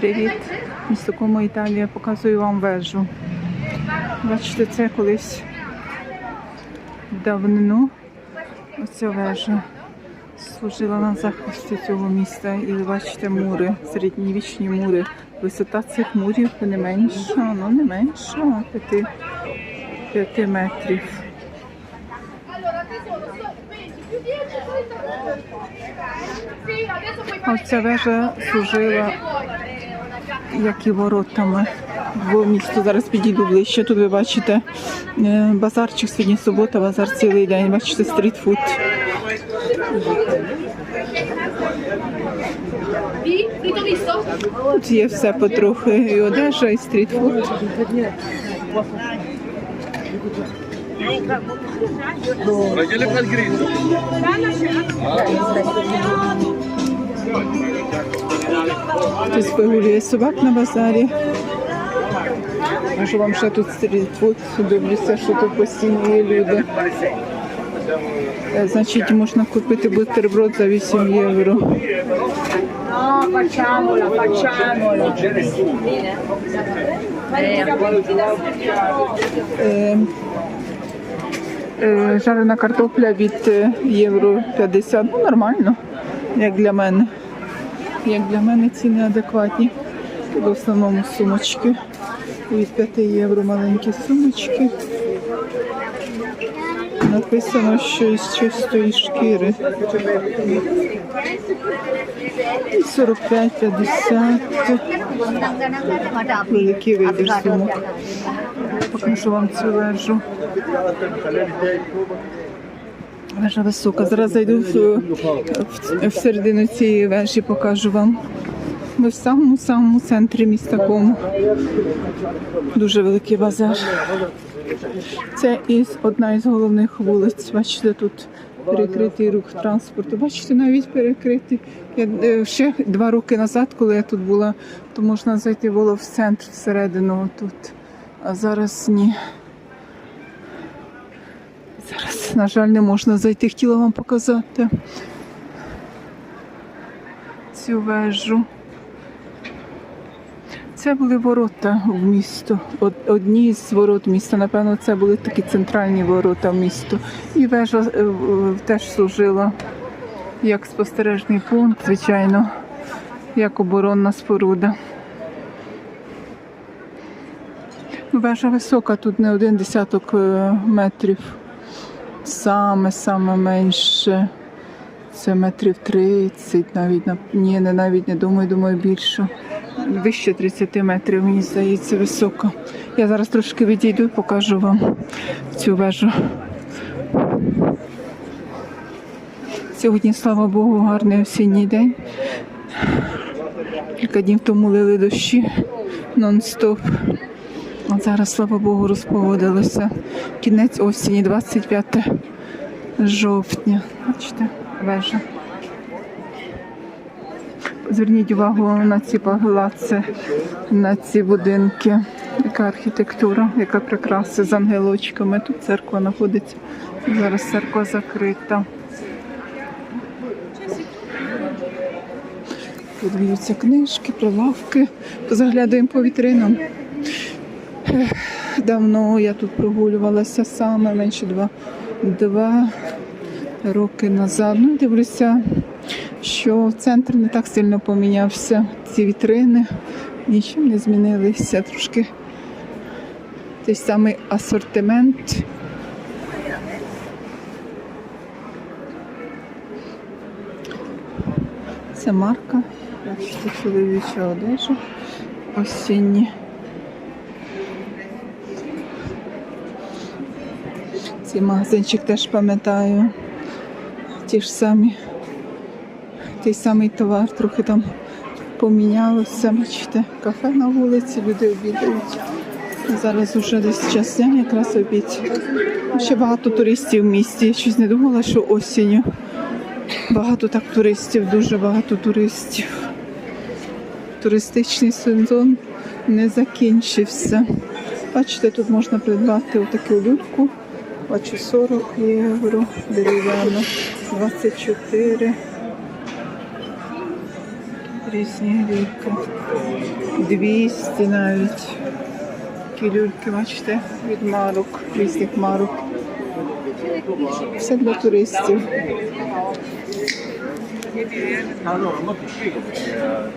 Привіт! Місто Комо, Італія. Показую вам вежу. Бачите, це колись давно оця вежа служила на захисті цього міста. І бачите мури, середньовічні мури. Висота цих мурів не менша, ну не менша 5, 5 метрів. А ця вежа служила як і воротами в місто. Зараз підійду ближче. Тут ви бачите е, базарчик сьогодні субота, базар цілий день. Бачите, стрітфуд. Тут є все потрохи. І одежа, і стрітфуд. Хтось вигулює собак на базарі. Можу вам ще тут стрітфуд. Дивлюся, що тут постійно є люди. Е, Значить, можна купити бутерброд за 8 євро. Е, е, Жарена картопля від євро 50. Ну, нормально, як для мене. Як для мене ціни адекватні. В основному сумочки. Від 5 євро маленькі сумочки. Написано, що із чистої шкіри. І 45-50. Великий вибір сумок. Покажу вам цю вежу. Вежа висока. Зараз зайду в, в, в середину цієї вежі, покажу вам. Ми в самому самому центрі міста Кому. Дуже великий базар. Це із одна із головних вулиць. Бачите, тут перекритий рух транспорту. Бачите, навіть перекритий. Я, е, ще два роки назад, коли я тут була, то можна зайти було в центр всередину тут. А зараз ні. На жаль, не можна зайти. Хотіла вам показати цю вежу. Це були ворота в місто. Одні з ворот міста. Напевно, це були такі центральні ворота в місто. І вежа е, теж служила як спостережний пункт, звичайно, як оборонна споруда. Вежа висока, тут не один десяток е, метрів. Саме-саме менше. Це метрів 30, навіть на ні, не навіть не думаю, думаю більше. Вище 30 метрів, мені здається, високо. Я зараз трошки відійду і покажу вам цю вежу. Сьогодні, слава Богу, гарний осінній день. Кілька днів тому лили дощі нон-стоп. Зараз, слава Богу, розпогодилося. Кінець осені, 25 жовтня. Бачите, вежа. Зверніть увагу на ці палаци, на ці будинки. Яка архітектура, яка прикраса з ангелочками. Тут церква знаходиться. Зараз церква закрита. Подивіться книжки, прилавки. Позаглядаємо по вітринам. Давно я тут прогулювалася саме менше два, два роки назад. Ну, дивлюся, що центр не так сильно помінявся. Ці вітрини нічим не змінилися. Трошки той самий асортимент. Це марка. Бачите, чоловіча одежа. Осінні. Цей магазинчик теж пам'ятаю. Ті ж самі, той самий товар, трохи там помінялося. Бачите, кафе на вулиці, люди обідають. Зараз вже десь час дня, якраз обід. Ще багато туристів в місті. Я щось не думала, що осінню. Багато так туристів, дуже багато туристів. Туристичний сезон не закінчився. Бачите, тут можна придбати отаку люльку. Бачу 40 євро, дерев'яно 24. різні ліки. 200 навіть. Такі люльки, бачите, від марок, різних марок. Все для туристів.